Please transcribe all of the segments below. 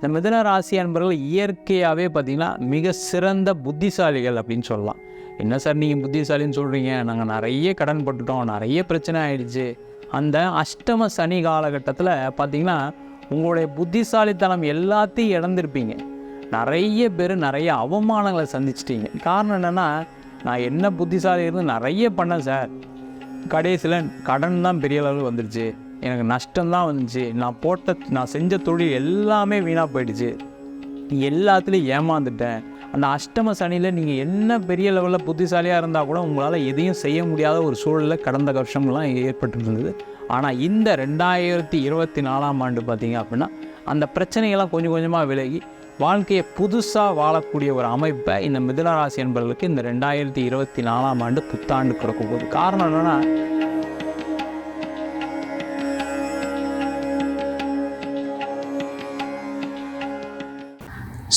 இந்த மிதன ராசி அன்பர்கள் இயற்கையாகவே பார்த்திங்கன்னா மிக சிறந்த புத்திசாலிகள் அப்படின்னு சொல்லலாம். என்ன சார் நீங்கள் புத்திசாலின்னு சொல்கிறீங்க நாங்கள் நிறைய கடன் பட்டுட்டோம் நிறைய பிரச்சனை ஆயிடுச்சு. அந்த அஷ்டம சனி காலகட்டத்தில் பார்த்திங்கன்னா உங்களுடைய புத்திசாலித்தனம் எல்லாத்தையும் இழந்திருப்பீங்க. நிறைய பேர் நிறைய அவமானங்களை சந்திச்சிட்டீங்க. காரணம் என்னென்னா நான் என்ன புத்திசாலி இருந்து நிறைய பண்ணேன் சார். கடைசியில் கடன் தான் பெரிய அளவில் வந்துடுச்சு எனக்கு நஷ்டம்தான் வந்துச்சு. நான் போட்ட நான் செஞ்ச தொழில் எல்லாமே வீணாக போயிடுச்சு. எல்லாத்துலேயும் ஏமாந்துட்டேன். அந்த அஷ்டம சனியில் நீங்கள் என்ன பெரிய லெவலில் புத்திசாலியாக இருந்தால் கூட உங்களால் எதையும் செய்ய முடியாத ஒரு சூழலில் கடந்த வருஷம்லாம் ஏற்பட்டு இருந்தது ஆனால் இந்த ரெண்டாயிரத்தி இருபத்தி நாலாம் ஆண்டு பார்த்தீங்க அப்படின்னா அந்த பிரச்சனைகள்லாம் கொஞ்சம் கொஞ்சமாக விலகி வாழ்க்கையை புதுசாக வாழக்கூடிய ஒரு அமைப்பை இந்த மிதுன ராசி என்பவர்களுக்கு இந்த ரெண்டாயிரத்தி இருபத்தி நாலாம் ஆண்டு புத்தாண்டு கொடுக்கும் போது காரணம் என்னென்னா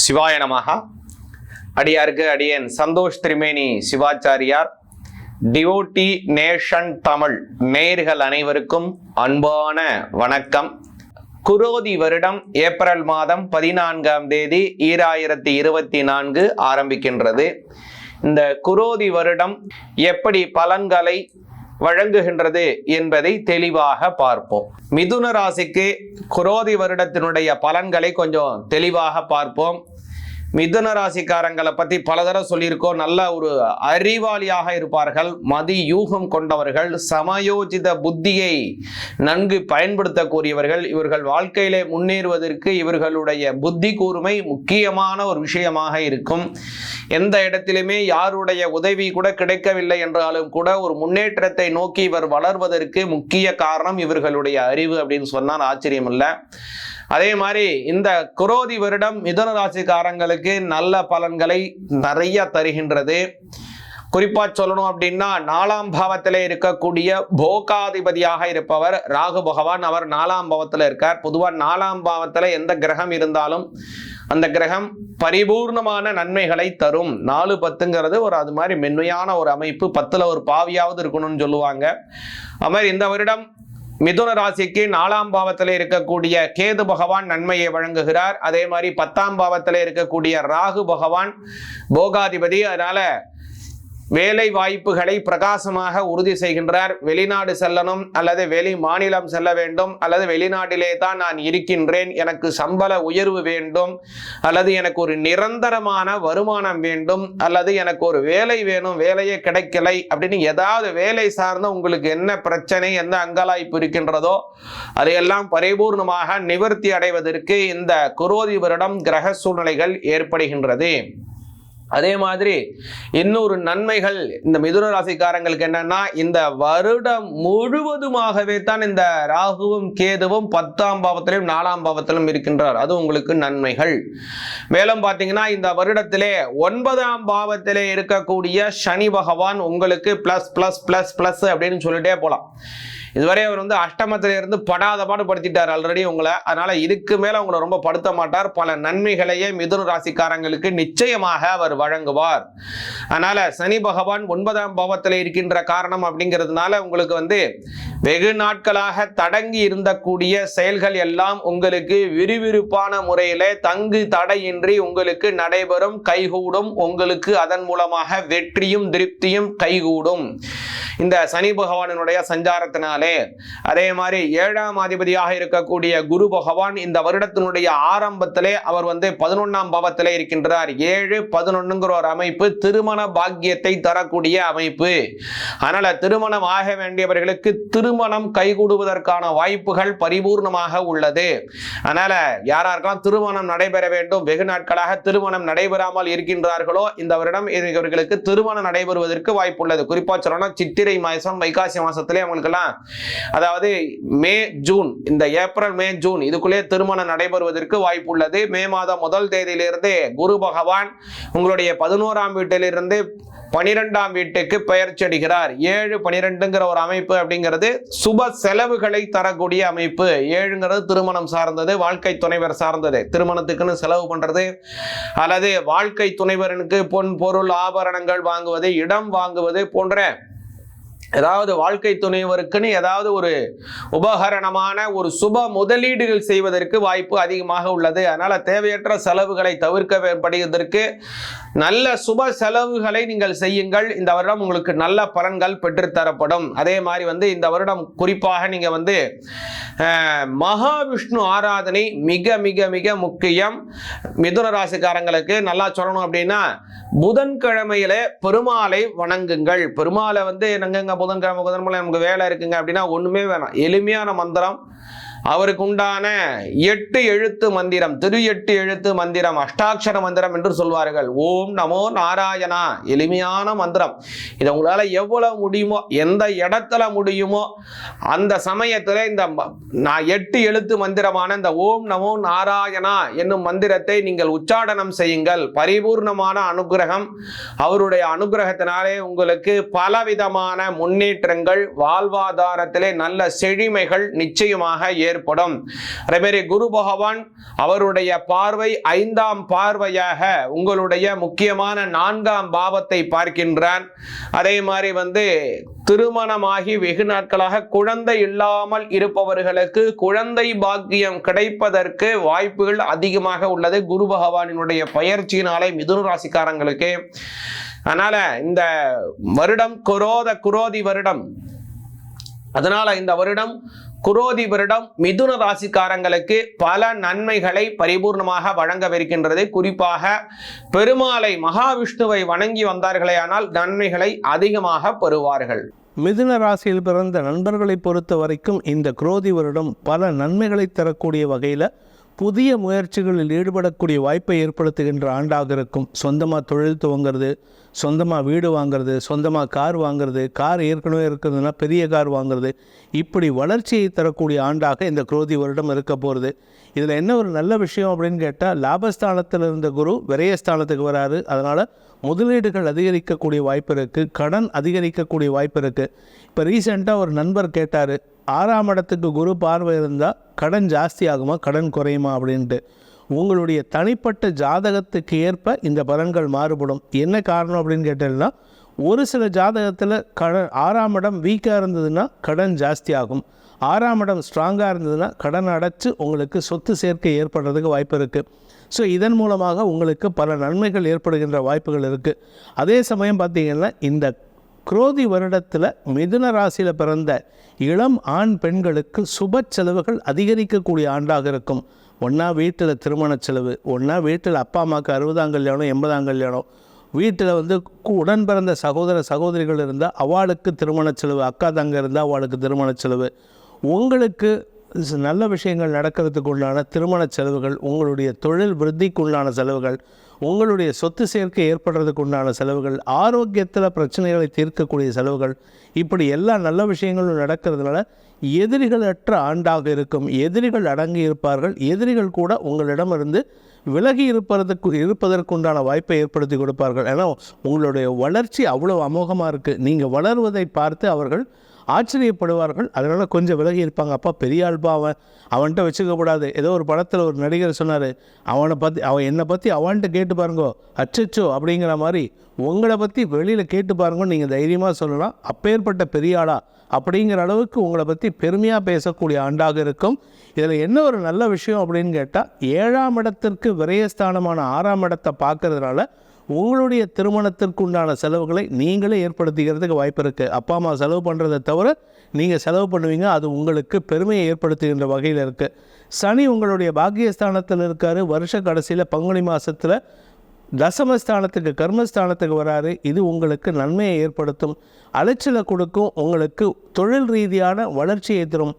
சிவாய நமகா அடியாருக்கு அடியன் சந்தோஷ் திரிமேனி சிவாச்சாரியார். டிவோட்டி நேஷன் தமிழ் நேர்கள் அனைவருக்கும் அன்பான வணக்கம். குரோதி வருடம் ஏப்ரல் மாதம் பதினான்காம் தேதி ஈராயிரத்தி இருபத்தி நான்கு ஆரம்பிக்கின்றது. இந்த குரோதி வருடம் எப்படி பலன்களை வழங்குகின்றது என்பதை தெளிவாக பார்ப்போம். மிதுன ராசிக்கு குரோதி வருடத்தினுடைய பலன்களை கொஞ்சம் தெளிவாக பார்ப்போம். மிதுன ராசிக்காரங்களை பற்றி பல தடவை சொல்லியிருக்கோம். நல்ல ஒரு அறிவாளியாக இருப்பார்கள். மதி யூகம் கொண்டவர்கள் சமயோஜித புத்தியை நன்கு பயன்படுத்தக்கூடியவர்கள். இவர்கள் வாழ்க்கையிலே முன்னேறுவதற்கு இவர்களுடைய புத்தி கூர்மை முக்கியமான ஒரு விஷயமாக இருக்கும். எந்த இடத்திலுமே யாருடைய உதவி கூட கிடைக்கவில்லை என்றாலும் கூட ஒரு முன்னேற்றத்தை நோக்கி இவர் வளர்வதற்கு முக்கிய காரணம் இவர்களுடைய அறிவு அப்படின்னு சொன்னால் ஆச்சரியம் இல்லை அதே மாதிரி இந்த குரோதி வருடம் மிதுன ராசிக்காரங்களுக்கு நல்ல பலன்களை நிறைய தருகின்றது. குறிப்பாக சொல்லணும் அப்படின்னா நாலாம் பாவத்தில் இருக்கக்கூடிய போகாதிபதியாக இருப்பவர் ராகு பகவான். அவர் நாலாம் பாவத்தில் இருக்கார். பொதுவாக நாலாம் பாவத்தில் எந்த கிரகம் இருந்தாலும் அந்த கிரகம் பரிபூர்ணமான நன்மைகளை தரும். நாலு பத்துங்கிறது ஒரு அது மாதிரி மென்மையான ஒரு அமைப்பு. பத்தில் ஒரு பாவியாவது இருக்கணும்னு சொல்லுவாங்க. அது மாதிரி இந்த வருடம் மிதுன ராசிக்கு நாலாம் பாவத்தில் இருக்கக்கூடிய கேது பகவான் நன்மையை வழங்குகிறார். அதே மாதிரி பத்தாம் பாவத்தில் இருக்கக்கூடிய ராகு பகவான் போகாதிபதி. அதனால வேலை வாய்ப்புகளை பிரகாசமாக உறுதி செய்கின்றார். வெளிநாடு செல்லணும் அல்லது வெளி மாநிலம் செல்ல வேண்டும் அல்லது வெளிநாட்டிலே தான் நான் இருக்கின்றேன். எனக்கு சம்பள உயர்வு வேண்டும் அல்லது எனக்கு ஒரு நிரந்தரமான வருமானம் வேண்டும் அல்லது எனக்கு ஒரு வேலை வேணும் வேலையே கிடைக்கலை அப்படின்னு ஏதாவது வேலை சார்ந்த உங்களுக்கு என்ன பிரச்சனை என்ன அங்கலாய்ப்பு இருக்கின்றதோ அதையெல்லாம் பரிபூர்ணமாக நிவர்த்தி அடைவதற்கு இந்த குரோதி வருடம் கிரக சூழ்நிலைகள் ஏற்படுகின்றது. அதே மாதிரி இன்னொரு நன்மைகள் இந்த மிதுன ராசிக்காரங்களுக்கு என்னன்னா இந்த வருடம் முழுவதுமாகவே தான் இந்த ராகுவும் கேதுவும் பத்தாம் பாவத்திலும் நாலாம் பாவத்திலும் இருக்கின்றார். அது உங்களுக்கு நன்மைகள். மேலும் பார்த்தீங்கன்னா இந்த வருடத்திலே ஒன்பதாம் பாவத்திலே இருக்கக்கூடிய சனி பகவான் உங்களுக்கு பிளஸ் பிளஸ் பிளஸ் பிளஸ் அப்படின்னு சொல்லிட்டே போலாம். இதுவரை அவர் வந்து அஷ்டமத்தில இருந்து படாத பாடு படுத்திட்டார் ஆல்ரெடி உங்களை. அதனால இதுக்கு மேல உங்களை ரொம்ப படுத்த மாட்டார். பல நன்மைகளையே மிதுன ராசிக்காரங்களுக்கு நிச்சயமாக அவர் வழங்குவார். அதனால சனி பகவான் ஒன்பதாம் பாவத்தில் இருக்கின்ற காரணம் அப்படிங்கிறதுனால உங்களுக்கு வந்து வெகு நாட்களாக தடங்கி இருந்தக்கூடிய செயல்கள் எல்லாம் உங்களுக்கு விறுவிறுப்பான முறையில தங்கு தடையின்றி உங்களுக்கு நடைபெறும் கைகூடும். உங்களுக்கு அதன் மூலமாக வெற்றியும் திருப்தியும் கைகூடும். இந்த சனி பகவானினுடைய சஞ்சாரத்தினால அதே மாதிரி ஏழாம் அதிபதியாக இருக்கக்கூடிய குரு பகவான் இந்த வருடத்தினுடைய ஆரம்பத்திலே அவர் வந்து பதினொன்னாம் பாவத்திலே இருக்கின்றார். ஏழு பதினொன்னுங்கிற ஒரு அமைப்பு திருமண பாக்கியத்தை தரக்கூடிய அமைப்பு. அதனால திருமணம் ஆக வேண்டியவர்களுக்கு திருமணம் கைகூடுவதற்கான வாய்ப்புகள் பரிபூர்ணமாக உள்ளது. அதனால யாராருக்கெல்லாம் திருமணம் நடைபெற வேண்டும் வெகு நாட்களாக திருமணம் நடைபெறாமல் இருக்கின்றார்களோ இந்த வருடம் இவர்களுக்கு திருமணம் நடைபெறுவதற்கு வாய்ப்புள்ளது. குறிப்பா சொல்லணும் சித்திரை மாசம் வைகாசி மாசத்திலே அவங்களுக்கெல்லாம் அதாவது மே ஜூன் இந்த ஏப்ரல் மே ஜூன் இதுக்குள்ளே திருமணம் நடைபெறுவதற்கு வாய்ப்புள்ளது. மே மாதம் முதல் தேதியிலிருந்தே குரு பகவான் உங்களுடைய பதினோராம் வீட்டிலிருந்து பனிரெண்டாம் வீட்டுக்கு பெயர்ச்சி அடைகிறார் ஏழு பனிரெண்டுங்கிற ஒரு அமைப்பு அப்படிங்கிறது சுப செலவுகளை தரக்கூடிய அமைப்பு. ஏழுங்கிறது திருமணம் சார்ந்தது வாழ்க்கை துணைவர் சார்ந்தது. திருமணத்துக்குன்னு செலவு பண்றது அல்லது வாழ்க்கை துணைவரனுக்கு பொன் பொருள் ஆபரணங்கள் வாங்குவது இடம் வாங்குவது போன்ற ஏதாவது வாழ்க்கை துணைவருக்குன்னு ஏதாவது ஒரு உபகரணமான ஒரு சுப முதலீடுகள் செய்வதற்கு வாய்ப்பு அதிகமாக உள்ளது. அதனால் தேவையற்ற செலவுகளை தவிர்க்கப்படுவதற்கு நல்ல சுப செலவுகளை நீங்கள் செய்யுங்கள். இந்த வருடம் உங்களுக்கு நல்ல பலன்கள் பெற்றுத்தரப்படும். அதே மாதிரி வந்து இந்த வருடம் குறிப்பாக நீங்க வந்து மகாவிஷ்ணு ஆராதனை மிக மிக மிக முக்கியம். மிதுன ராசிக்காரங்களுக்கு நல்லா சொல்லணும் அப்படின்னா புதன்கிழமையில பெருமாளை வணங்குங்கள். பெருமாளை வந்து என்னங்க புதன்கிழமை புதன்கிழமை நமக்கு வேலை இருக்குங்க அப்படின்னா ஒண்ணுமே வேணாம். எளிமையான மந்திரம். அவருக்கு உண்டான எட்டு எழுத்து மந்திரம் திரு எட்டு எழுத்து மந்திரம் அஷ்டாட்சர மந்திரம் என்று சொல்வார்கள். ஓம் நமோ நாராயணா எளிமையான மந்திரம். இதை உங்களால் எவ்வளவு முடியுமோ எந்த இடத்துல முடியுமோ அந்த சமயத்தில் இந்த ம- நான் எட்டு எழுத்து மந்திரமான இந்த ஓம் நமோ நாராயணா என்னும் மந்திரத்தை நீங்கள் உச்சாடனம் செய்யுங்கள். பரிபூர்ணமான அனுகிரகம் அவருடைய அனுகிரகத்தினாலே உங்களுக்கு பலவிதமான முன்னேற்றங்கள் வாழ்வாதாரத்திலே நல்ல செழிமைகள் நிச்சயமாக ஏற்படும். அதே மாதிரி குரு பகவான் அவருடைய பார்வை ஐந்தாம் பார்வையாக உங்களுடைய முக்கியமான நான்காம் பாவத்தை பார்க்கின்றான் அதே மாதிரி வந்து திருமணமாகி வெகு நாட்களாக குழந்தை இல்லாமல் இருப்பவர்களுக்கு குழந்தை பாக்கியம் கிடைப்பதற்கு வாய்ப்புகள் அதிகமாக உள்ளது. குரு பகவானினுடைய பயிற்சியினாலே மிதுன ராசிக்காரங்களுக்கு. அதனால இந்த வருடம் குரோத குரோதி வருடம். அதனால இந்த வருடம் குரோதி வருடம் மிதுன ராசிக்காரங்களுக்கு பல நன்மைகளை பரிபூர்ணமாக வழங்கவிருக்கின்றது. குறிப்பாக பெருமாளை மகாவிஷ்ணுவை வணங்கி வந்தார்களே ஆனால் நன்மைகளை அதிகமாக பெறுவார்கள். மிதுன ராசியில் பிறந்த நண்பர்களை பொறுத்த வரைக்கும் இந்த குரோதி வருடம் பல நன்மைகளை தரக்கூடிய வகையில் புதிய முயற்சிகளில் ஈடுபடக்கூடிய வாய்ப்பை ஏற்படுத்துகின்ற ஆண்டாக இருக்கும். சொந்தமாக தொழில் துவங்கிறது சொந்தமாக வீடு வாங்குறது சொந்தமாக கார் வாங்குறது கார் ஏற்கனவே இருக்கிறதுனா பெரிய கார் வாங்குறது இப்படி வளர்ச்சியை தரக்கூடிய ஆண்டாக இந்த குரோதி வருடம் இருக்க போகிறது இதில் என்ன ஒரு நல்ல விஷயம் அப்படின்னு கேட்டால் லாபஸ்தானத்தில் இருந்த குரு விரயஸ்தானத்துக்கு வராரு. அதனால் முதலீடுகள் அதிகரிக்கக்கூடிய வாய்ப்பு இருக்குது கடன் அதிகரிக்கக்கூடிய வாய்ப்பு இருக்குது இப்போ ரீசெண்டாக ஒரு நண்பர் கேட்டார் ஆறாம் இடத்துக்கு குரு பார்வை இருந்தால் கடன் ஜாஸ்தி ஆகுமா கடன் குறையுமா அப்படின்ட்டு. உங்களுடைய தனிப்பட்ட ஜாதகத்துக்கு ஏற்ப இந்த பலன்கள் மாறுபடும். என்ன காரணம் அப்படின்னு கேட்டீங்கன்னா ஒரு சில ஜாதகத்தில் கடன் ஆறாம் இடம் வீக்காக இருந்ததுன்னா கடன் ஜாஸ்தி ஆகும். ஆறாம் இடம் ஸ்ட்ராங்காக இருந்ததுன்னா கடன் அடைச்சு உங்களுக்கு சொத்து சேர்க்கை ஏற்படுறதுக்கு வாய்ப்பு இருக்குது ஸோ இதன் மூலமாக உங்களுக்கு பல நன்மைகள் ஏற்படுகின்ற வாய்ப்புகள் இருக்குது அதே சமயம் பார்த்திங்கன்னா இந்த குரோதி வருடத்தில் மிதுன ராசியில் பிறந்த இளம் ஆண் பெண்களுக்கு சுப செலவுகள் அதிகரிக்கக்கூடிய ஆண்டாக இருக்கும். ஒன்றா வீட்டில் திருமண செலவு ஒன்றா வீட்டில் அப்பா அம்மாவுக்கு அறுபதாம் கல்யாணம் எண்பதாம் கல்யாணம். வீட்டில் வந்து உடன் பிறந்த சகோதர சகோதரிகள் இருந்தால் அவளுக்கு திருமண செலவு அக்கா தங்க இருந்தால் அவளுக்கு திருமண செலவு. உங்களுக்கு நல்ல விஷயங்கள் நடக்கிறதுக்கு உண்டான திருமண செலவுகள் உங்களுடைய தொழில் விருத்திக்குள்ளான செலவுகள் உங்களுடைய சொத்து சேர்க்கை ஏற்படுறதுக்கு உண்டான செலவுகள் ஆரோக்கியத்தில் பிரச்சனைகளை தீர்க்கக்கூடிய செலவுகள் இப்படி எல்லா நல்ல விஷயங்களும் நடக்கிறதுனால எதிரிகளற்ற ஆண்டாக இருக்கும். எதிரிகள் அடங்கி இருப்பார்கள். எதிரிகள் கூட உங்களிடமிருந்து விலகி இருப்பதற்கு இருப்பதற்குண்டான வாய்ப்பை ஏற்படுத்தி கொடுப்பார்கள். ஏன்னா உங்களுடைய வளர்ச்சி அவ்வளோ அமோகமாக இருக்குது நீங்கள் வளர்வதை பார்த்து அவர்கள் ஆச்சரியப்படுவார்கள். அதனால் கொஞ்சம் விலகி இருப்பாங்க. அப்பா பெரிய ஆள்பா அவன். அவன்கிட்ட வச்சுக்கக்கூடாது. ஏதோ ஒரு படத்தில் ஒரு நடிகர் சொன்னார். அவனை பற்றி அவன் என்னை பற்றி அவன்கிட்ட கேட்டு பாருங்கோ. அச்சச்சோ அப்படிங்கிற மாதிரி உங்களை பற்றி வெளியில் கேட்டு பாருங்கன்னு நீங்கள் தைரியமாக சொல்லலாம். அப்பேற்பட்ட பெரிய ஆளா அப்படிங்கிற அளவுக்கு உங்களை பற்றி பெருமையாக பேசக்கூடிய ஆண்டாக இருக்கும். இதில் என்ன ஒரு நல்ல விஷயம் அப்படின்னு கேட்டால் ஏழாம் இடத்திற்கு விரயஸ்தானமான ஆறாம் இடத்தை பார்க்கறதுனால உங்களுடைய திருமணத்திற்கு உண்டான செலவுகளை நீங்களே ஏற்படுத்திக்கிறதுக்கு வாய்ப்பு இருக்குது அப்பா அம்மா செலவு பண்ணுறதை தவிர நீங்கள் செலவு பண்ணுவீங்க. அது உங்களுக்கு பெருமையை ஏற்படுத்துகின்ற வகையில் இருக்குது சனி உங்களுடைய பாக்கியஸ்தானத்தில் இருக்கார். வருஷ கடைசியில் பங்குனி மாதத்தில் தசமஸ்தானத்துக்கு கர்மஸ்தானத்துக்கு வராரு. இது உங்களுக்கு நன்மையை ஏற்படுத்தும். அலைச்சலை கொடுக்கும். உங்களுக்கு தொழில் ரீதியான வளர்ச்சியை தரும்.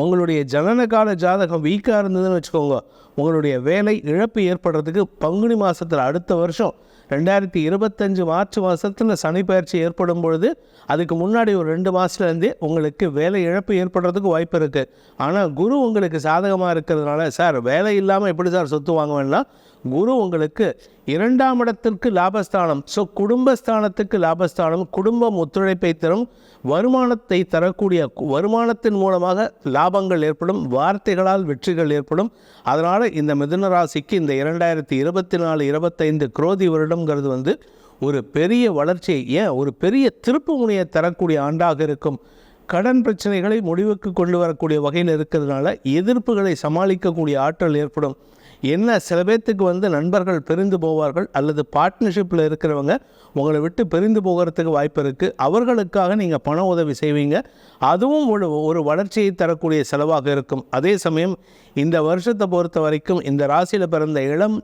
உங்களுடைய ஜனனகால ஜாதகம் வீக்காக இருந்ததுன்னு வச்சுக்கோங்க. உங்களுடைய வேலை இழப்பு ஏற்படுறதுக்கு பங்குனி மாதத்தில் அடுத்த வருஷம் ரெண்டாயிரத்தி இருபத்தஞ்சு மார்ச் மாதத்தில் சனி பயிற்சி ஏற்படும் பொழுது அதுக்கு முன்னாடி ஒரு ரெண்டு மாதத்துலேருந்தே உங்களுக்கு வேலை இழப்பு ஏற்படுறதுக்கு வாய்ப்பு இருக்குது ஆனால் குரு உங்களுக்கு சாதகமாக இருக்கிறதுனால சார் வேலை இல்லாமல் எப்படி சார் சொத்து வாங்குவேன்னா குரு உங்களுக்கு இரண்டாம் இடத்திற்கு லாபஸ்தானம். ஸோ குடும்பஸ்தானத்துக்கு லாபஸ்தானம் குடும்பம் ஒத்துழைப்பை தரும் வருமானத்தை தரக்கூடிய வருமானத்தின் மூலமாக லாபங்கள் ஏற்படும் வார்த்தைகளால் வெற்றிகள் ஏற்படும். அதனால் இந்த மிதுன ராசிக்கு இந்த இரண்டாயிரத்தி இருபத்தி நாலு இருபத்தைந்து குரோதி வருடம்ங்கிறது வந்து ஒரு பெரிய வளர்ச்சியை ஏன் ஒரு பெரிய திருப்பு முனையை தரக்கூடிய ஆண்டாக இருக்கும். கடன் பிரச்சனைகளை முடிவுக்கு கொண்டு வரக்கூடிய வகையில் இருக்கிறதுனால எதிர்ப்புகளை சமாளிக்கக்கூடிய ஆற்றல் ஏற்படும். என்ன சில பேர்த்துக்கு வந்து நண்பர்கள் பிரிந்து போவார்கள் அல்லது பார்ட்னர்ஷிப்பில் இருக்கிறவங்க உங்களை விட்டு பிரிந்து போகிறதுக்கு வாய்ப்பு இருக்குது அவர்களுக்காக நீங்கள் பண உதவி செய்வீங்க. அதுவும் ஒரு ஒரு வளர்ச்சியை தரக்கூடிய செலவாக இருக்கும். அதே சமயம் இந்த வருஷத்தை பொறுத்த வரைக்கும் இந்த ராசியில் பிறந்த இளம்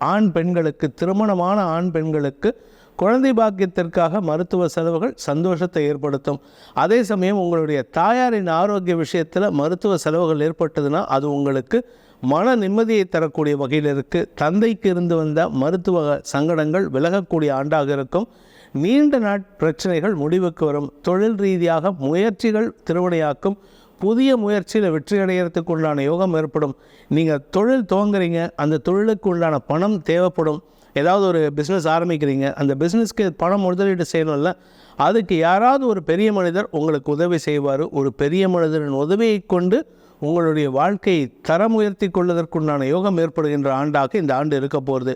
ஆண் பெண்களுக்கு திருமணமான ஆண் பெண்களுக்கு குழந்தை பாக்கியத்திற்காக மருத்துவ செலவுகள் சந்தோஷத்தை ஏற்படுத்தும். அதே சமயம் உங்களுடைய தாயாரின் ஆரோக்கிய விஷயத்தில் மருத்துவ செலவுகள் ஏற்பட்டதுன்னா அது உங்களுக்கு மன நிம்மதியை தரக்கூடிய வகையில் இருக்குது தந்தைக்கு இருந்து வந்த மருத்துவ சங்கடங்கள் விலகக்கூடிய ஆண்டாக இருக்கும். நீண்ட நாட் பிரச்சனைகள் முடிவுக்கு வரும். தொழில் ரீதியாக முயற்சிகள் திருவினையாக்கும் புதிய முயற்சியில் வெற்றி அடைகிறதுக்கு உண்டான யோகம் ஏற்படும். நீங்கள் தொழில் துவங்குறீங்க. அந்த தொழிலுக்கு உண்டான பணம் தேவைப்படும். ஏதாவது ஒரு பிஸ்னஸ் ஆரம்பிக்கிறீங்க. அந்த பிஸ்னஸ்க்கு பணம் முதலீடு செய்யணும்ல. அதுக்கு யாராவது ஒரு பெரிய மனிதர் உங்களுக்கு உதவி செய்வார். ஒரு பெரிய மனிதரின் உதவியை கொண்டு உங்களுடைய வாழ்க்கையை தரம் உயர்த்தி கொள்வதற்குண்டான யோகம் ஏற்படுகின்ற ஆண்டாக இந்த ஆண்டு இருக்க போகிறது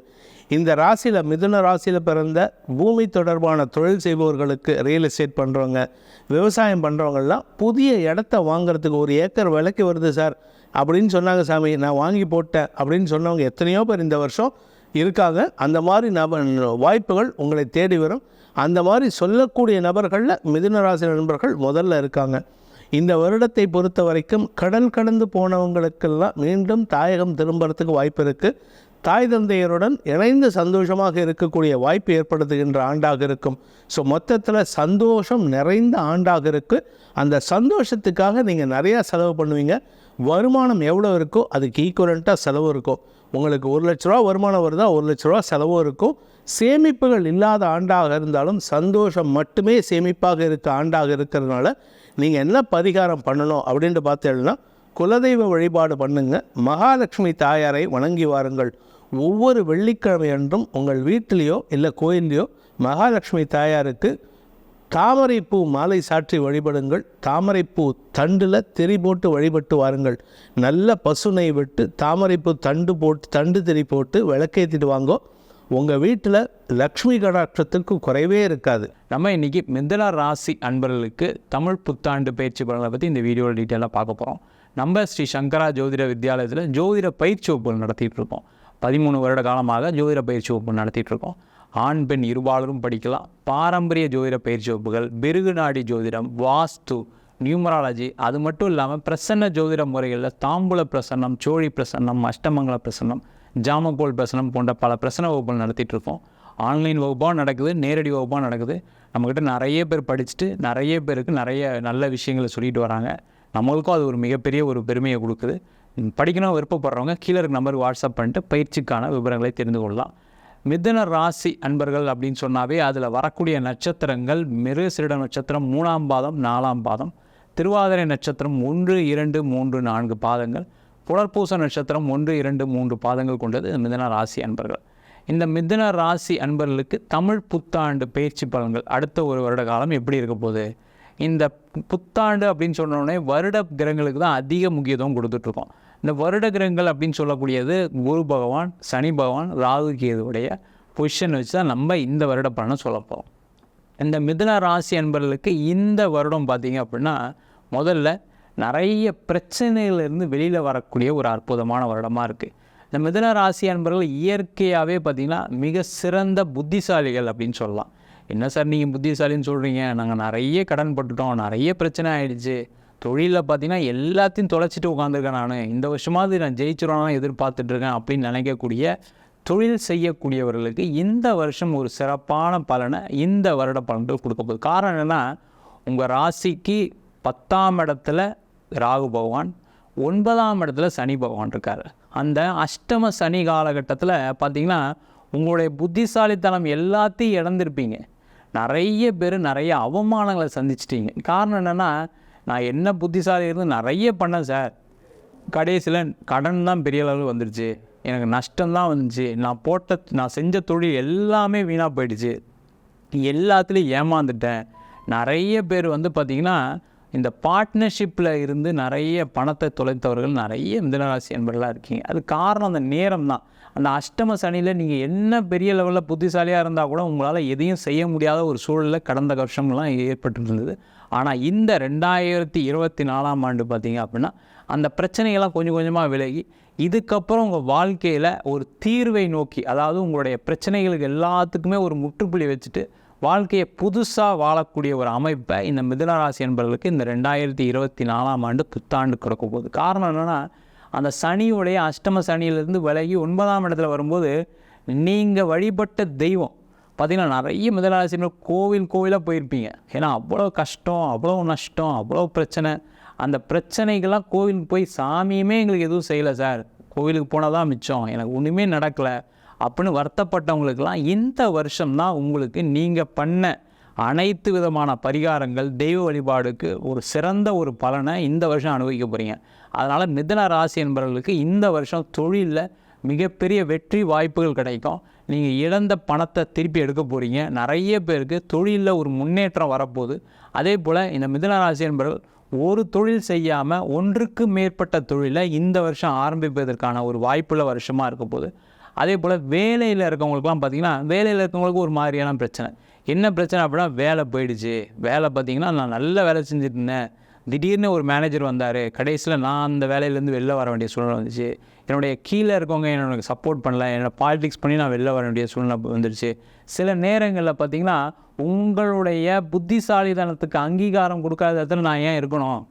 இந்த ராசியில் மிதுன ராசியில் பிறந்த பூமி தொடர்பான தொழில் செய்பவர்களுக்கு ரியல் எஸ்டேட் பண்ணுறவங்க விவசாயம் பண்ணுறவங்கெல்லாம் புதிய இடத்த வாங்குறதுக்கு ஒரு ஏக்கர் விலைக்கு வருது சார். அப்படின்னு சொன்னாங்க சாமி நான் வாங்கி போட்டேன் அப்படின்னு சொன்னவங்க எத்தனையோ பேர் இந்த வருஷம் இருக்காங்க. அந்த மாதிரி நப வாய்ப்புகள் உங்களை தேடி வரும். அந்த மாதிரி சொல்லக்கூடிய நபர்களில் மிதுன ராசி நண்பர்கள் முதல்ல இருக்காங்க. இந்த வருடத்தை பொறுத்த வரைக்கும் கடல் கடந்து போனவங்களுக்கெல்லாம் மீண்டும் தாயகம் திரும்புறதுக்கு வாய்ப்பு இருக்குது தாய் தந்தையருடன் இணைந்து சந்தோஷமாக இருக்கக்கூடிய வாய்ப்பு ஏற்படுத்துகின்ற ஆண்டாக இருக்கும். ஸோ மொத்தத்தில் சந்தோஷம் நிறைந்த ஆண்டாக இருக்குது அந்த சந்தோஷத்துக்காக நீங்கள் நிறையா செலவு பண்ணுவீங்க. வருமானம் எவ்வளோ இருக்கோ அதுக்கு ஈக்குவலண்ட்டாக செலவு இருக்கும். உங்களுக்கு ஒரு லட்ச ரூபா வருமானம் வருதா ஒரு லட்ச ரூபா செலவும் இருக்கும். சேமிப்புகள் இல்லாத ஆண்டாக இருந்தாலும் சந்தோஷம் மட்டுமே சேமிப்பாக இருக்க ஆண்டாக இருக்கிறதுனால நீங்கள் என்ன பரிகாரம் பண்ணணும் அப்படின்ட்டு பார்த்தீங்கன்னா குலதெய்வ வழிபாடு பண்ணுங்க. மகாலட்சுமி தாயாரை வணங்கி வாருங்கள். ஒவ்வொரு வெள்ளிக்கிழமை அன்றும் உங்கள் வீட்டிலேயோ இல்லை கோயில்லையோ மகாலட்சுமி தாயாருக்கு தாமரைப்பூ மாலை சாற்றி வழிபடுங்கள். தாமரைப்பூ தண்டில் திரி போட்டு வழிபட்டு வாருங்கள். நல்ல பசுனை விட்டு தாமரைப்பூ தண்டு போட்டு தண்டு திரி போட்டு விளக்கேற்றிட்டு வாங்கோ. உங்கள் வீட்டில் லக்ஷ்மி கடாட்சத்துக்கு குறைவே இருக்காது. நம்ம இன்னைக்கு மிதன ராசி அன்பர்களுக்கு தமிழ் புத்தாண்டு பயிற்சி பலனை பற்றி இந்த வீடியோவில் டீட்டெயிலாக பார்க்க போகிறோம் நம்ம ஸ்ரீ சங்கரா ஜோதிட வித்யாலயத்தில் ஜோதிட பயிற்சி வகுப்புகள் நடத்திட்டு இருக்கோம். பதிமூணு வருட காலமாக ஜோதிட பயிற்சி வகுப்பு நடத்திட்டு இருக்கோம். ஆண் பெண் இருபாலரும் படிக்கலாம். பாரம்பரிய ஜோதிட பயிற்சி வகுப்புகள் பிருகு நாடி ஜோதிடம் வாஸ்து நியூமராலஜி அது மட்டும் இல்லாமல் பிரசன்ன ஜோதிட முறைகளில் தாம்பூல பிரசன்னம் சோழி பிரசன்னம் அஷ்டமங்கல பிரசன்னம் ஜாமபோல் பிரசனம் போன்ற பல பிரசன வகுப்புகள் நடத்திட்டு இருக்கோம் ஆன்லைன் வகுப்பாக நடக்குது நேரடி வகுப்பாக நடக்குது. நம்மக்கிட்ட நிறைய பேர் படிச்சுட்டு நிறைய பேருக்கு நிறைய நல்ல விஷயங்களை சொல்லிட்டு வராங்க. நம்மளுக்கும் அது ஒரு மிகப்பெரிய ஒரு பெருமையை கொடுக்குது. படிக்கணும் விருப்பப்படுறவங்க கீழே இருக்க நம்பருக்கு வாட்ஸ்அப் பண்ணிட்டு பயிற்சிக்கான விவரங்களை தெரிந்து கொள்ளலாம். மிதுன ராசி அன்பர்கள் அப்படின்னு சொன்னாவே அதில் வரக்கூடிய நட்சத்திரங்கள் மிருகசிரிட நட்சத்திரம் மூணாம் பாதம் நாலாம் பாதம் திருவாதிரை நட்சத்திரம் ஒன்று இரண்டு மூன்று நான்கு பாதங்கள். புலர்பூச நட்சத்திரம் ஒன்று இரண்டு மூன்று பாதங்கள் கொண்டது இந்த ராசி அன்பர்கள். இந்த மிதன ராசி அன்பர்களுக்கு தமிழ் புத்தாண்டு பயிற்சி பலன்கள் அடுத்த ஒரு வருட காலம் எப்படி இருக்க போகுது? இந்த புத்தாண்டு அப்படின்னு சொன்னோடனே வருட கிரகங்களுக்கு தான் அதிக முக்கியத்துவம் கொடுத்துட்ருக்கோம். இந்த வருட கிரகங்கள் அப்படின்னு சொல்லக்கூடியது குரு பகவான் சனி பகவான் ராகு கேதுவுடைய பொசிஷன் வச்சு தான் நம்ம இந்த வருட பலனை சொல்ல போகிறோம் இந்த மிதுன ராசி அன்பர்களுக்கு இந்த வருடம் பார்த்திங்க அப்படின்னா முதல்ல நிறைய பிரச்சனையிலேருந்து வெளியில் வரக்கூடிய ஒரு அற்புதமான வருடமாக இருக்குது இந்த மிதன ராசி அன்பர்கள் இயற்கையாகவே பார்த்திங்கன்னா மிக சிறந்த புத்திசாலிகள் அப்படின்னு சொல்லலாம். என்ன சார் நீங்கள் புத்திசாலின்னு சொல்கிறீங்க நாங்கள் நிறைய கடன் பட்டுட்டோம் நிறைய பிரச்சனை ஆகிடுச்சு தொழிலில் பார்த்தீங்கன்னா எல்லாத்தையும் தொலைச்சிட்டு உட்காந்துருக்கேன் நான். இந்த வருஷமாவது நான் ஜெயிச்சிருவானா எதிர்பார்த்துட்ருக்கேன் அப்படின்னு நினைக்கக்கூடிய தொழில் செய்யக்கூடியவர்களுக்கு இந்த வருஷம் ஒரு சிறப்பான பலனை இந்த வருட பலன்கள் கொடுக்க போகுது. காரணம் என்னென்னா உங்கள் ராசிக்கு பத்தாம் இடத்துல ராகு பகவான் ஒன்பதாம் இடத்துல சனி பகவான் இருக்கார். அந்த அஷ்டம சனி காலகட்டத்தில் பார்த்தீங்கன்னா உங்களுடைய புத்திசாலித்தனம் எல்லாத்தையும் இழந்திருப்பீங்க. நிறைய பேர் நிறைய அவமானங்களை சந்திச்சிட்டீங்க. காரணம் என்னென்னா நான் என்ன புத்திசாலி இருந்து நிறைய பண்ணேன் சார். கடைசியில் கடன் தான் பெரிய அளவில் வந்துடுச்சு எனக்கு நஷ்டம்தான் வந்துச்சு. நான் போட்ட நான் செஞ்ச தொழில் எல்லாமே வீணாக போயிடுச்சு. எல்லாத்துலேயும் ஏமாந்துட்டேன். நிறைய பேர் வந்து பார்த்திங்கன்னா இந்த பார்ட்னர்ஷிப்பில் இருந்து நிறைய பணத்தை தொலைத்தவர்கள் நிறைய மிதனராசி என்பர்களாக இருக்கீங்க. அது காரணம் அந்த நேரம் தான். அந்த அஷ்டம சனியில் நீங்கள் என்ன பெரிய லெவலில் புத்திசாலியாக இருந்தால் கூட உங்களால் எதையும் செய்ய முடியாத ஒரு சூழலில் கடந்த வருஷம்லாம் ஏற்பட்டு இருந்தது ஆனால் இந்த ரெண்டாயிரத்தி இருபத்தி நாலாம் ஆண்டு பார்த்தீங்க அப்படின்னா அந்த பிரச்சனைகள்லாம் கொஞ்சம் கொஞ்சமாக விலகி இதுக்கப்புறம் உங்கள் வாழ்க்கையில் ஒரு தீர்வை நோக்கி அதாவது உங்களுடைய பிரச்சனைகளுக்கு எல்லாத்துக்குமே ஒரு முற்றுப்புள்ளி வச்சுட்டு வாழ்க்கையை புதுசாக வாழக்கூடிய ஒரு அமைப்பை இந்த மிதுனராசி என்பவர்களுக்கு இந்த ரெண்டாயிரத்தி இருபத்தி நாலாம் ஆண்டு புத்தாண்டு கொடுக்க போகுது. காரணம் என்னென்னா அந்த சனியுடைய அஷ்டம சனியிலிருந்து விலகி ஒன்பதாம் இடத்துல வரும்போது நீங்கள் வழிபட்ட தெய்வம். பார்த்திங்கன்னா நிறைய மிதனராசினர் கோவில் கோவிலாக போயிருப்பீங்க. ஏன்னா அவ்வளோ கஷ்டம் அவ்வளோ நஷ்டம் அவ்வளோ பிரச்சனை. அந்த பிரச்சனைகள்லாம் கோவிலுக்கு போய் சாமியுமே எங்களுக்கு எதுவும் செய்யலை சார். கோவிலுக்கு போனால் தான் மிச்சம். எனக்கு ஒன்றுமே நடக்கலை. அப்படின்னு வருத்தப்பட்டவங்களுக்கெல்லாம் இந்த வருஷம்தான் உங்களுக்கு நீங்கள் பண்ண அனைத்து விதமான பரிகாரங்கள் தெய்வ வழிபாடுக்கு ஒரு சிறந்த ஒரு பலனை இந்த வருஷம் அனுபவிக்க போகிறீங்க அதனால் மிதன ராசி என்பவர்களுக்கு இந்த வருஷம் தொழிலில் மிகப்பெரிய வெற்றி வாய்ப்புகள் கிடைக்கும். நீங்கள் இழந்த பணத்தை திருப்பி எடுக்க போகிறீங்க நிறைய பேருக்கு தொழிலில் ஒரு முன்னேற்றம் வரப்போகுது. அதே போல் இந்த மிதன ராசி என்பவர்கள் ஒரு தொழில் செய்யாமல் ஒன்றுக்கு மேற்பட்ட தொழிலை இந்த வருஷம் ஆரம்பிப்பதற்கான ஒரு வாய்ப்புள்ள வருஷமாக இருக்க போகுது. அதே போல் வேலையில் இருக்கவங்களுக்குலாம் பார்த்திங்கன்னா வேலையில் இருக்கவங்களுக்கு ஒரு மாதிரியான பிரச்சனை. என்ன பிரச்சனை அப்படின்னா வேலை போயிடுச்சு. வேலை பார்த்திங்கன்னா நான் நல்ல வேலை செஞ்சுட்டு இருந்தேன். திடீர்னு ஒரு மேனேஜர் வந்தார். கடைசியில் நான் அந்த வேலையிலேருந்து வெளில வர வேண்டிய சூழ்நிலை வந்துச்சு. என்னுடைய கீழே இருக்கவங்க எனக்கு சப்போர்ட் பண்ணல. என்னோட பாலிடிக்ஸ் பண்ணி நான் வெளில வர வேண்டிய சூழ்நிலை வந்துடுச்சு சில நேரங்களில் பார்த்திங்கன்னா உங்களுடைய புத்திசாலித்தனத்துக்கு அங்கீகாரம் கொடுக்காத இடத்துல நான் ஏன் இருக்கணும்?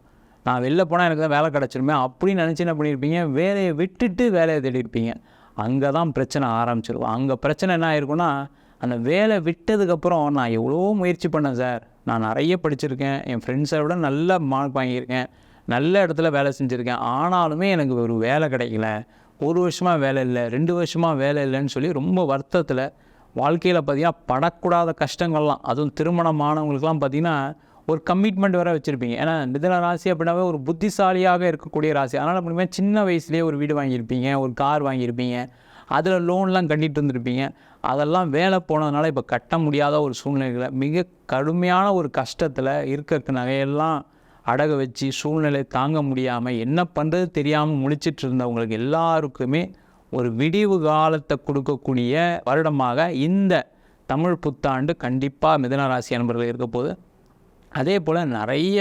நான் வெளில போனால் எனக்கு தான் வேலை கிடச்சிருமே. அப்படின்னு நினச்சி என்ன பண்ணியிருப்பீங்க வேலையை விட்டுட்டு வேலையை தேடிருப்பீங்க. அங்கே தான் பிரச்சனை ஆரம்பிச்சிருக்கும் அங்கே பிரச்சனை என்ன ஆயிருக்குன்னா அந்த வேலை விட்டதுக்கப்புறம் நான் எவ்வளோ முயற்சி பண்ணேன் சார். நான் நிறைய படிச்சிருக்கேன். என் ஃப்ரெண்ட்ஸை விட நல்ல மார்க் வாங்கியிருக்கேன். நல்ல இடத்துல வேலை செஞ்சுருக்கேன். ஆனாலுமே எனக்கு ஒரு வேலை கிடைக்கல. ஒரு வருஷமாக வேலை இல்லை. ரெண்டு வருஷமாக வேலை இல்லைன்னு சொல்லி ரொம்ப வருத்தத்தில் வாழ்க்கையில் பார்த்தீங்கன்னா படக்கூடாத கஷ்டங்கள்லாம் அதுவும் திருமணமானவங்களுக்குலாம் பார்த்தீங்கன்னா ஒரு கமிட்மெண்ட் வேறு வச்சுருப்பீங்க. ஏன்னா மிதன ராசி அப்படின்னாவே ஒரு புத்திசாலியாக இருக்கக்கூடிய ராசி. அதனால் அப்படிமே சின்ன வயசுலேயே ஒரு வீடு வாங்கியிருப்பீங்க ஒரு கார் வாங்கியிருப்பீங்க அதில் லோன்லாம் கட்டிட்டு இருந்திருப்பீங்க. அதெல்லாம் வேலை போனதுனால இப்போ கட்ட முடியாத ஒரு சூழ்நிலைகளை மிக கடுமையான ஒரு கஷ்டத்தில் இருக்க நகையெல்லாம் அடகு வச்சு சூழ்நிலை தாங்க முடியாமல் என்ன பண்ணுறது தெரியாமல் முழிச்சிட்டு இருந்தவங்களுக்கு எல்லாருக்குமே ஒரு விடிவு காலத்தை கொடுக்கக்கூடிய வருடமாக இந்த தமிழ் புத்தாண்டு கண்டிப்பாக மிதன ராசி அன்பர்கள் இருக்க போது அதே போல் நிறைய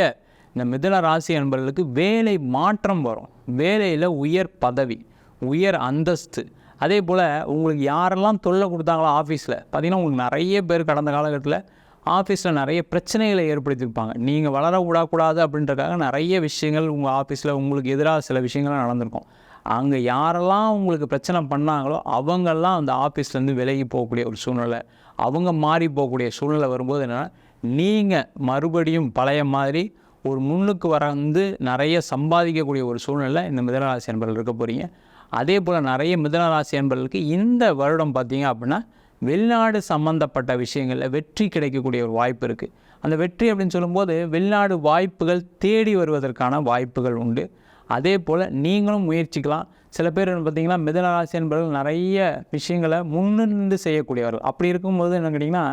இந்த மிதுன ராசி என்பவர்களுக்கு வேலை மாற்றம் வரும். வேலையில் உயர் பதவி உயர் அந்தஸ்து. அதே போல் உங்களுக்கு யாரெல்லாம் தொல்லை கொடுத்தாங்களோ ஆஃபீஸில் பார்த்தீங்கன்னா உங்களுக்கு நிறைய பேர் கடந்த காலகட்டத்தில் ஆஃபீஸில் நிறைய பிரச்சனைகளை ஏற்படுத்தியிருப்பாங்க. நீங்கள் வளர விடக்கூடாது அப்படின்றக்காக நிறைய விஷயங்கள் உங்கள் ஆஃபீஸில் உங்களுக்கு எதிராக சில விஷயங்கள்லாம் நடந்திருக்கும். அங்கே யாரெல்லாம் உங்களுக்கு பிரச்சனை பண்ணாங்களோ அவங்கெல்லாம் அந்த ஆஃபீஸ்லேருந்து விலகி போகக்கூடிய ஒரு சூழ்நிலை அவங்க மாறி போகக்கூடிய சூழ்நிலை வரும்போது என்னென்னா நீங்கள் மறுபடியும் பழைய மாதிரி ஒரு முன்னுக்கு வந்து நிறைய சம்பாதிக்கக்கூடிய ஒரு சூழ்நிலை இந்த மிதனராசி என்பர்கள் இருக்க போகிறீங்க அதே போல் நிறைய மிதனராசி என்பர்களுக்கு இந்த வருடம் பார்த்தீங்க அப்படின்னா வெளிநாடு சம்மந்தப்பட்ட விஷயங்களில் வெற்றி கிடைக்கக்கூடிய ஒரு வாய்ப்பு இருக்குது அந்த வெற்றி அப்படின்னு சொல்லும்போது வெளிநாடு வாய்ப்புகள் தேடி வருவதற்கான வாய்ப்புகள் உண்டு. அதே போல் நீங்களும் முயற்சிக்கலாம். சில பேர் பார்த்தீங்கன்னா மிதனராசி என்பவர்கள் நிறைய விஷயங்களை முன்னிருந்து செய்யக்கூடியவர்கள். அப்படி இருக்கும்போது என்ன கேட்டிங்கன்னா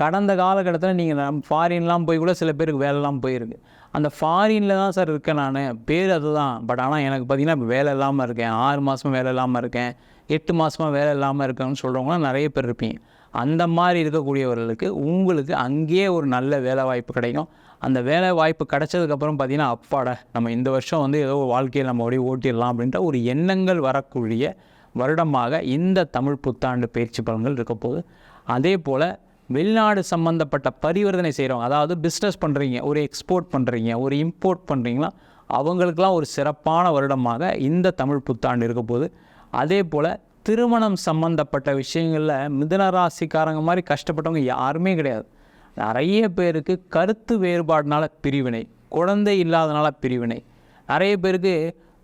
கடந்த காலகட்டத்தில் நீங்கள் ஃபாரின்லாம் போய் கூட சில பேருக்கு வேலைலாம் போயிருக்கு. அந்த ஃபாரினில் தான் சார் இருக்கேன் நான். பேர் அதுதான். பட் ஆனால் எனக்கு பார்த்தீங்கன்னா இப்போ வேலை இல்லாமல் இருக்கேன். ஆறு மாதமாக வேலை இல்லாமல் இருக்கேன். எட்டு மாதமாக வேலை இல்லாமல் இருக்கேன்னு சொல்கிறவங்களாம் நிறைய பேர் இருப்பீங்க. அந்த மாதிரி இருக்கக்கூடியவர்களுக்கு உங்களுக்கு அங்கேயே ஒரு நல்ல வேலை வாய்ப்பு கிடைக்கும். அந்த வேலை வாய்ப்பு கிடைச்சதுக்கப்புறம் பார்த்தீங்கன்னா அப்பாட நம்ம இந்த வருஷம் வந்து ஏதோ ஒரு வாழ்க்கையை நம்ம அப்படியே ஓட்டிடலாம் அப்படின்ற ஒரு எண்ணங்கள் வரக்கூடிய வருடமாக இந்த தமிழ் புத்தாண்டு பயிற்சி பலன்கள் இருக்க போகுது. அதே போல் வெளிநாடு சம்மந்தப்பட்ட பரிவர்த்தனை செய்கிறவங்க அதாவது பிஸ்னஸ் பண்ணுறீங்க ஒரு எக்ஸ்போர்ட் பண்ணுறீங்க ஒரு இம்போர்ட் பண்ணுறீங்களா அவங்களுக்கெல்லாம் ஒரு சிறப்பான வருடமாக இந்த தமிழ் புத்தாண்டு இருக்க போது அதே போல் திருமணம் சம்மந்தப்பட்ட விஷயங்களில் மிதுன ராசிக்காரங்க மாதிரி கஷ்டப்பட்டவங்க யாருமே கிடையாது. நிறைய பேருக்கு கருத்து வேறுபாடுனால பிரிவினை குழந்தை இல்லாதனால பிரிவினை. நிறைய பேருக்கு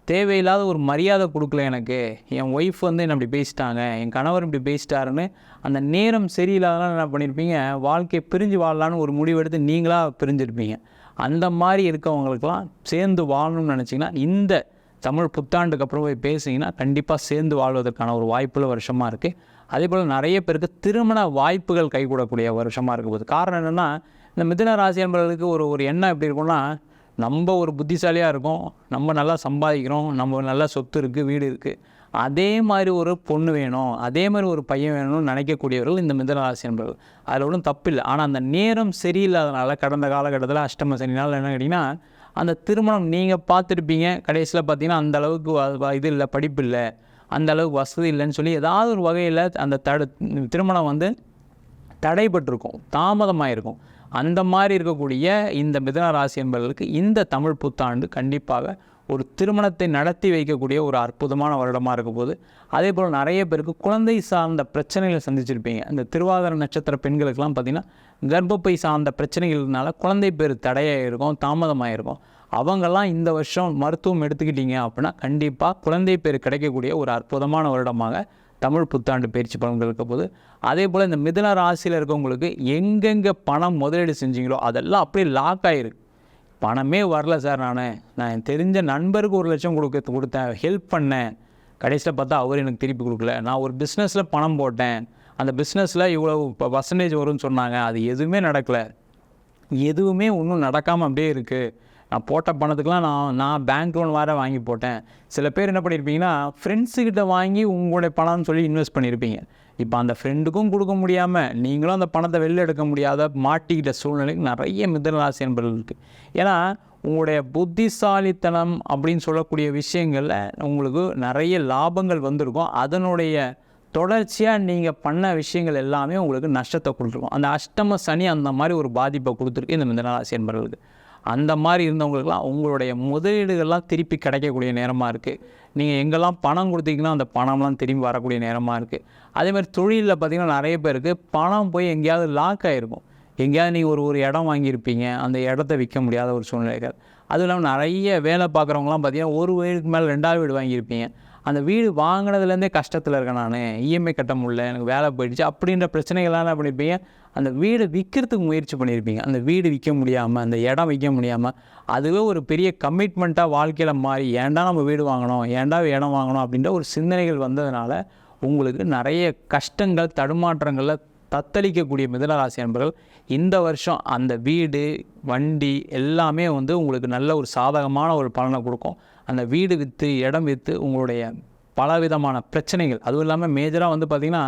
தேவையில்லாத ஒரு மரியாதை கொடுக்கல எனக்கு. என் ஒய்ஃப் வந்து என்ன இப்படி பேசிட்டாங்க. என் கணவர் இப்படி பேசிட்டாருன்னு அந்த நேரம் சரியில்லாதனால என்ன பண்ணியிருப்பீங்க வாழ்க்கையை பிரிஞ்சு வாழலான்னு ஒரு முடிவெடுத்து நீங்களாக பிரிஞ்சிருப்பீங்க. அந்த மாதிரி இருக்கவங்களுக்கெல்லாம் சேர்ந்து வாழணும்னு நினச்சிங்கன்னா இந்த தமிழ் புத்தாண்டுக்கு அப்புறம் போய் பேசிங்கன்னா கண்டிப்பாக சேர்ந்து வாழ்வதற்கான ஒரு வாய்ப்புள்ள வருஷமாக இருக்குது அதே போல் நிறைய பேருக்கு திருமண வாய்ப்புகள் கைகூடக்கூடிய வருஷமாக இருக்கும் போது காரணம் என்னென்னா இந்த மிதுன ராசி என்பவர்களுக்கு ஒரு ஒரு எண்ணம் எப்படி இருக்கும்னா நம்ம ஒரு புத்திசாலியாக இருக்கோம் நம்ம நல்லா சம்பாதிக்கிறோம் நம்ம நல்லா சொத்து இருக்குது வீடு இருக்குது அதே மாதிரி ஒரு பொண்ணு வேணும் அதே மாதிரி ஒரு பையன் வேணும்னு நினைக்கக்கூடியவர்கள் இந்த மிதன ராசி என்பவர்கள். அதில் ஒன்றும் தப்பில்லை. ஆனால் அந்த நேரம் சரியில்லாதனால கடந்த காலகட்டத்தில் அஷ்டம சனினால் என்ன கேட்டிங்கன்னா அந்த திருமணம் நீங்கள் பார்த்துருப்பீங்க. கடைசியில் பார்த்தீங்கன்னா அந்த அளவுக்கு இது இல்லை படிப்பு இல்லை. அந்த அளவுக்கு வசதி இல்லைன்னு சொல்லி ஏதாவது ஒரு வகையில் அந்த தடு திருமணம் வந்து தடைபட்டிருக்கும் தாமதமாயிருக்கும். அந்த மாதிரி இருக்கக்கூடிய இந்த மிதன ராசி என்பவர்களுக்கு இந்த தமிழ் புத்தாண்டு கண்டிப்பாக ஒரு திருமணத்தை நடத்தி வைக்கக்கூடிய ஒரு அற்புதமான வருடமாக இருக்க போது அதே போல் நிறைய பேருக்கு குழந்தை சார்ந்த பிரச்சனைகளை சந்திச்சிருப்பீங்க. இந்த திருவாதிர நட்சத்திர பெண்களுக்கெல்லாம் பார்த்திங்கன்னா கர்ப்பப்பை சார்ந்த பிரச்சனைகள்னால குழந்தை பேர் தடையாக இருக்கும் தாமதமாக இருக்கும் அவங்கெல்லாம் இந்த வருஷம் மருத்துவம் எடுத்துக்கிட்டீங்க அப்படின்னா கண்டிப்பாக குழந்தை பேர் கிடைக்கக்கூடிய ஒரு அற்புதமான வருடமாக தமிழ் புத்தாண்டு பயிற்சி பலன்கள் இருக்க போது அதே போல் இந்த மிதன ராசியில் இருக்கவங்களுக்கு எங்கெங்கே பணம் முதலீடு செஞ்சீங்களோ அதெல்லாம் அப்படியே லாக் ஆகிருக்கு பணமே வரல சார் நான். நான் என் தெரிஞ்ச நண்பருக்கு ஒரு லட்சம் கொடுக்க கொடுத்தேன். ஹெல்ப் பண்ணேன். கடைசியில் பார்த்தா அவர் எனக்கு திருப்பி கொடுக்கல. நான் ஒரு பிஸ்னஸில் பணம் போட்டேன். அந்த பிஸ்னஸில் இவ்வளோ இப்போ பர்சன்டேஜ் வரும்னு சொன்னாங்க. அது எதுவுமே நடக்கலை. எதுவுமே ஒன்றும் நடக்காமல் அப்படியே இருக்குது நான் போட்ட பணத்துக்கெலாம் நான் நான் பேங்க் லோன் வேறு வாங்கி போட்டேன். சில பேர் என்ன பண்ணியிருப்பீங்கன்னா ஃப்ரெண்ட்ஸுக்கிட்ட வாங்கி உங்களுடைய பணம்னு சொல்லி இன்வெஸ்ட் பண்ணியிருப்பீங்க இப்போ அந்த ஃப்ரெண்டுக்கும் கொடுக்க முடியாமல் நீங்களும் அந்த பணத்தை வெளில எடுக்க முடியாத மாட்டிக்கிட்ட சூழ்நிலைக்கு நிறைய மிதனராசி என்பர்கள் இருக்குது ஏன்னா உங்களுடைய புத்திசாலித்தனம் அப்படின்னு சொல்லக்கூடிய விஷயங்களில் உங்களுக்கு நிறைய லாபங்கள் வந்திருக்கும். அதனுடைய தொடர்ச்சியாக நீங்கள் பண்ண விஷயங்கள் எல்லாமே உங்களுக்கு நஷ்டத்தை கொடுத்துருக்கும். அந்த அஷ்டம சனி அந்த மாதிரி ஒரு பாதிப்பை கொடுத்துருக்கு இந்த மிதனராசி என்பவர்களுக்கு அந்த மாதிரி இருந்தவங்களுக்குலாம் உங்களுடைய முதலீடுகள்லாம் திருப்பி கிடைக்கக்கூடிய நேரமாக இருக்குது நீங்கள் எங்கெல்லாம் பணம் கொடுத்தீங்கன்னா அந்த பணம்லாம் திரும்பி வரக்கூடிய நேரமாக இருக்குது அதே மாதிரி தொழிலில் பார்த்திங்கன்னா நிறைய பேருக்கு பணம் போய் எங்கேயாவது லாக் ஆகிருக்கும் எங்கேயாவது நீங்கள் ஒரு ஒரு இடம் வாங்கியிருப்பீங்க. அந்த இடத்த விற்க முடியாத ஒரு சூழ்நிலைகள். அதுவும் இல்லாமல் நிறைய வேலை பார்க்குறவங்களாம் பார்த்தீங்கன்னா ஒரு வீடுக்கு மேலே ரெண்டாவது வீடு வாங்கியிருப்பீங்க. அந்த வீடு வாங்கினதுலேருந்தே கஷ்டத்தில் இருக்கேன் நான். இஎம்ஐ கட்ட முடியல. எனக்கு வேலை போயிடுச்சு. அப்படின்ற பிரச்சனைகள்லாம் என்ன பண்ணியிருப்பீங்க அந்த வீடு விற்கிறதுக்கு முயற்சி பண்ணியிருப்பீங்க. அந்த வீடு விற்க முடியாமல் அந்த இடம் விற்க முடியாமல் அதுவே ஒரு பெரிய கமிட்மெண்ட்டாக வாழ்க்கையில் மாறி ஏன்டா நம்ம வீடு வாங்கணும் ஏன்டா இடம் வாங்கணும் அப்படின்ற ஒரு சிந்தனைகள் வந்ததுனால உங்களுக்கு நிறைய கஷ்டங்கள் தடுமாற்றங்களில் தத்தளிக்கக்கூடிய மிதனராசி என்பர்கள் இந்த வருஷம் அந்த வீடு வண்டி எல்லாமே வந்து உங்களுக்கு நல்ல ஒரு சாதகமான ஒரு பலனை கொடுக்கும். அந்த வீடு விற்று இடம் விற்று உங்களுடைய பலவிதமான பிரச்சனைகள் அதுவும் இல்லாமல் மேஜராக வந்து பார்த்திங்கன்னா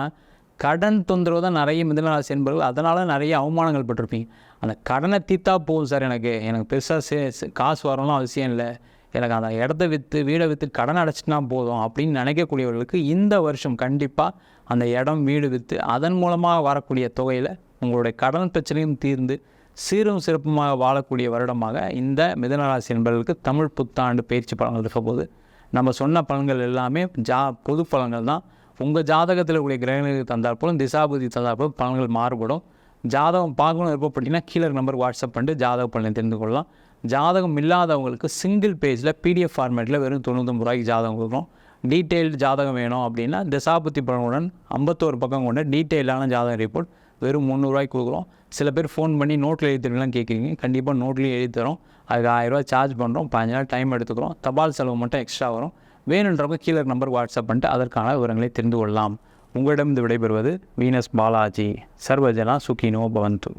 கடன் தொந்தரவு தான் நிறைய மிதனராசி என்பவர்கள் அதனால் நிறைய அவமானங்கள் பட்டிருப்பீங்க. அந்த கடனை தீத்தா போதும் சார் எனக்கு. எனக்கு பெருசாக சே காசு வரணும் அவசியம் இல்லை. எனக்கு அந்த இடத்த விற்று வீடை விற்று கடன் அடைச்சிட்டா போதும் அப்படின்னு நினைக்கக்கூடியவர்களுக்கு இந்த வருஷம் கண்டிப்பாக அந்த இடம் வீடு விற்று அதன் மூலமாக வரக்கூடிய தொகையில் உங்களுடைய கடன் பிரச்சனையும் தீர்ந்து சீரும் சிறப்புமாக வாழக்கூடிய வருடமாக இந்த மிதனராசி என்பவர்களுக்கு தமிழ் புத்தாண்டு பயிற்சி பலன்கள் இருக்க போது நம்ம சொன்ன பலன்கள் எல்லாமே ஜா பொது பலன்கள் தான். உங்கள் ஜாதகத்தில் கூடிய கிரகங்களுக்கு தந்தால் போலும் திசாபுதி தந்தால் போலும் பலன்கள் மாறுபடும். ஜாதகம் பார்க்கணும் விருப்பப்பட்டீங்கன்னா கீழே நம்பர் வாட்ஸ்அப் பண்ணிட்டு ஜாதக பலனை தெரிந்து கொள்ளலாம். ஜாதகம் இல்லாதவங்களுக்கு சிங்கிள் பேஜில் பிடிஎஃப் ஃபார்மேட்டில் வெறும் தொண்ணூத்தொம்பது ரூபாய்க்கு ஜாதகம் கொடுக்குறோம் டீட்டெயில்டு ஜாதகம் வேணும் அப்படின்னா திசாபுத்தி பலனுடன் ஐம்பத்தோரு பக்கம் கொண்ட டீட்டெயிலான ஜாதக ரிப்போர்ட் வெறும் முந்நூறுரூவாய்க்கு கொடுக்குறோம் சில பேர் ஃபோன் பண்ணி நோட்டில் எழுதி கேட்குறீங்க. கண்டிப்பாக நோட்லேயும் எழுதி தரோம். அதுக்கு ஆயிரரூவா சார்ஜ் பண்ணுறோம் பதினஞ்சு நாள் டைம் எடுத்துக்கிறோம். தபால் செலவு மட்டும் எக்ஸ்ட்ரா வரும். வேணுன்றவங்க கீழே நம்பர் வாட்ஸ்அப் பண்ணிட்டு அதற்கான விவரங்களை தெரிந்து கொள்ளலாம். உங்களிடம் விடைபெறுவது வீனஸ் பாலாஜி. சர்வஜனா சுகினோ பவந்து.